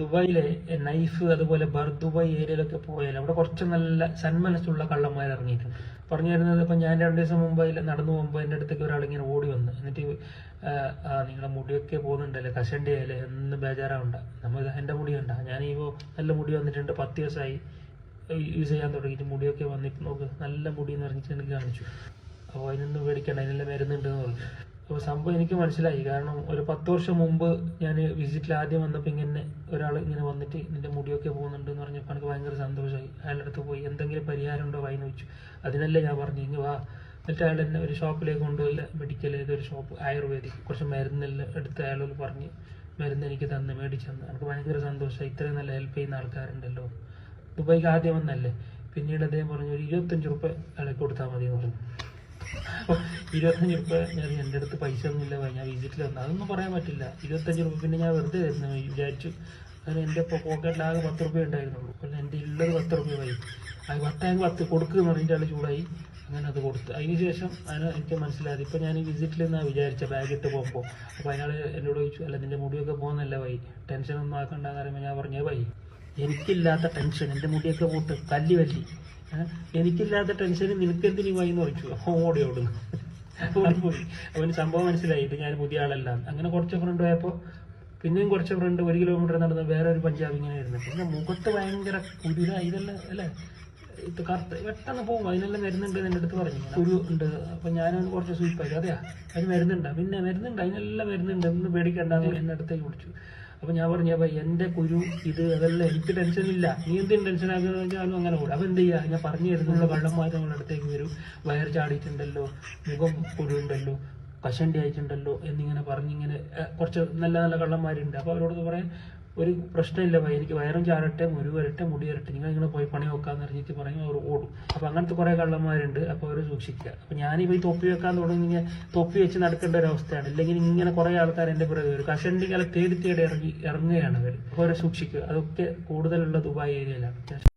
ദുബായിലെ നൈഫ് അതുപോലെ ബർ ഏരിയയിലൊക്കെ പോയാൽ അവിടെ കുറച്ച് നല്ല സന്മനസ്സുള്ള കള്ളന്മാർ ഇറങ്ങിയിട്ടുണ്ട്. പറഞ്ഞു തരുന്നത് ഇപ്പം ഞാൻ രണ്ട് ദിവസം മുമ്പ് നടന്നു പോകുമ്പോൾ എന്റെ അടുത്തേക്ക് ഒരാൾ ഇങ്ങനെ ഓടി വന്ന്. എന്നിട്ട് നിങ്ങളുടെ മുടിയൊക്കെ പോകുന്നുണ്ടല്ലേ? കഷണ്ടി ആയാലേ എന്ന് ബേജാറാവണ്ട. നമ്മൾ എന്റെ മുടി കണ്ട. ഇപ്പോൾ നല്ല മുടി വന്നിട്ടുണ്ട്. പത്ത് ദിവസമായി യൂസ് ചെയ്യാൻ തുടങ്ങിയിട്ട് മുടിയൊക്കെ വന്നിട്ട് നോക്ക്. നല്ല മുടി എന്ന് പറഞ്ഞിട്ട് എനിക്ക് കാണിച്ചു. അപ്പോൾ അതിനൊന്നും പേടിക്കണ്ട. അതിനെല്ലാം മരുന്നുണ്ട് എന്ന് പറഞ്ഞു. അപ്പോൾ സംഭവം എനിക്ക് മനസ്സിലായി. കാരണം ഒരു പത്ത് വർഷം മുമ്പ് ഞാൻ വിസിറ്റിൽ ആദ്യം വന്നപ്പോൾ ഇങ്ങനെ ഒരാൾ ഇങ്ങനെ വന്നിട്ട് നിന്റെ മുടിയൊക്കെ പോകുന്നുണ്ട് എന്ന് പറഞ്ഞപ്പോൾ എനിക്ക് ഭയങ്കര സന്തോഷമായി അയാളുടെ അടുത്ത് പോയി എന്തെങ്കിലും പരിഹാരം ഉണ്ടോ വായിന്ന് വെച്ചു അതിനല്ലേ ഞാൻ പറഞ്ഞു ഇങ്ങ് വാ. എന്നിട്ട് അയാൾ എന്നെ ഒരു ഷോപ്പിലേക്ക് കൊണ്ടുപോയില്ല മെഡിക്കൽ ഏതൊരു ഷോപ്പ് ആയുർവേദിക് കുറച്ച് മരുന്നെല്ലാം എടുത്ത് അയാളോട് പറഞ്ഞ് മരുന്ന് എനിക്ക് തന്ന് മേടിച്ചു തന്നു. എനിക്ക് ഭയങ്കര സന്തോഷമായി ഇത്രയും നല്ല ഹെൽപ്പ് ചെയ്യുന്ന ആൾക്കാരുണ്ടല്ലോ. ദുബായിക്ക് ആദ്യം വന്നല്ലേ പിന്നീട് അദ്ദേഹം പറഞ്ഞു ഒരു ഇരുപത്തഞ്ച് റുപ്യ അയാളെ കൊടുത്താൽ മതി എന്ന് പറഞ്ഞു ഇരുപത്തഞ്ച് റുപ്യ എന്റെ അടുത്ത് പൈസ ഒന്നുമില്ല ഞാൻ വിസിറ്റിൽ വന്നു. അതൊന്നും പറയാൻ പറ്റില്ല. ഇരുപത്തഞ്ച് റുപ്യ പിന്നെ ഞാൻ വെറുതെ തരുന്നു വിചാരിച്ചു. അങ്ങനെ എന്റെ പോക്കറ്റിൽ ആകെ പത്ത് റുപ്യ ഉണ്ടായിരുന്നുള്ളൂ. പിന്നെ എന്റെ ഉള്ളത് പത്ത് റുപ്യ പോയി. അത് പത്തായി പത്ത് കൊടുക്കുക എന്ന് പറഞ്ഞിട്ട് ആൾ ചൂടായി. അങ്ങനെ അത് കൊടുത്തു. അതിന് ശേഷം അതിന് എനിക്ക് മനസ്സിലായത് ഇപ്പം ഞാൻ വിസിറ്റിൽ നിന്നാണ് വിചാരിച്ച ബാഗ് ഇട്ട് പോകുമ്പോൾ അപ്പോൾ അയാൾ എന്നോട് ചോദിച്ചു അല്ല നിന്റെ മുടിയൊക്കെ പോകുന്നല്ല വൈ? ടെൻഷൻ ഒന്നും ആക്കണ്ടെന്ന് പറയുമ്പോൾ ഞാൻ പറഞ്ഞു വൈ എനിക്കില്ലാത്ത ടെൻഷൻ എന്റെ മുടിയൊക്കെ പോട്ട് കല്ലി വല്ലി എനിക്കില്ലാത്ത ടെൻഷൻ നിനക്കെന്തിനു വൈ? എന്ന് അപ്പോൾ ഓടി ഓടുന്നു. അവന് സംഭവം മനസ്സിലായി. ഇത് ഞാൻ പുതിയ ആളല്ല. അങ്ങനെ കുറച്ച് ഫ്രണ്ട് പോയപ്പോൾ പിന്നെയും കുറച്ച് ഫ്രണ്ട് ഒരു കിലോമീറ്റർ നടന്ന് വേറെ ഒരു പഞ്ചാബ് ഇങ്ങനെ ആയിരുന്നു പിന്നെ മുഖത്ത് ഭയങ്കര കുരുര ഇതെല്ലാം അല്ലേ? ഇത് കറുത്ത് പെട്ടെന്ന് പോകും അതിനെല്ലാം മരുന്നുണ്ട് എന്റെ അടുത്ത് പറഞ്ഞു. കുരു ഉണ്ട്. അപ്പം ഞാനവന് കുറച്ച് സൂപ്പായി അതെയാ? അതിന് മരുന്നുണ്ടാ. പിന്നെ മരുന്നുണ്ട്. അതിനെല്ലാം മരുന്നുണ്ട്. ഒന്ന് പേടിക്കണ്ടെന്ന് എന്റെ അടുത്തേക്ക് വിളിച്ചു. അപ്പം ഞാൻ പറഞ്ഞു അപ്പൊ എന്റെ കുരു ഇത് അതെല്ലാം എനിക്ക് ടെൻഷൻ ഇല്ല. നീ എന്തിനും ടെൻഷൻ ആക്കുന്നത് ഞാനും അങ്ങനെ കൂടും. അപ്പൊ എന്ത് ചെയ്യാ? ഞാൻ പറഞ്ഞു തരുന്നുള്ള കള്ളന്മാർ നിങ്ങളുടെ അടുത്തേക്ക് വരും. വയർ ചാടിയിട്ടുണ്ടല്ലോ മുഖം കുരുണ്ടല്ലോ കഷണ്ടി ആയിട്ടുണ്ടല്ലോ എന്നിങ്ങനെ പറഞ്ഞിങ്ങനെ കുറച്ച് നല്ല നല്ല കള്ളന്മാരുണ്ട്. അപ്പോൾ അവരോട് പറയാൻ ഒരു പ്രശ്നമില്ല എനിക്ക് വയറും ചാടട്ടെ മുരു വരട്ടെ മുടി വരട്ടെ നിങ്ങൾ ഇങ്ങനെ പോയി പണി നോക്കാന്ന് പറഞ്ഞിട്ട് പറയും അവർ ഓടും. അപ്പോൾ അങ്ങനത്തെ കുറേ കള്ളന്മാരുണ്ട് അപ്പോൾ അവർ സൂക്ഷിക്കുക. അപ്പോൾ ഞാനിപ്പോൾ ഈ തൊപ്പി വെക്കാൻ തുടങ്ങി തൊപ്പി വെച്ച് നടക്കേണ്ട ഒരു അവസ്ഥയാണ്. അല്ലെങ്കിൽ ഇങ്ങനെ കുറേ ആൾക്കാർ എന്റെ പുറകെ വരും. കഷണ്ടി തേടി തേടി ഇറങ്ങി ഇറങ്ങുകയാണ് അവർ അപ്പോൾ അവരെ സൂക്ഷിക്കുക. അതൊക്കെ കൂടുതലുള്ള ദുബായ് ഏരിയയിലാണ്.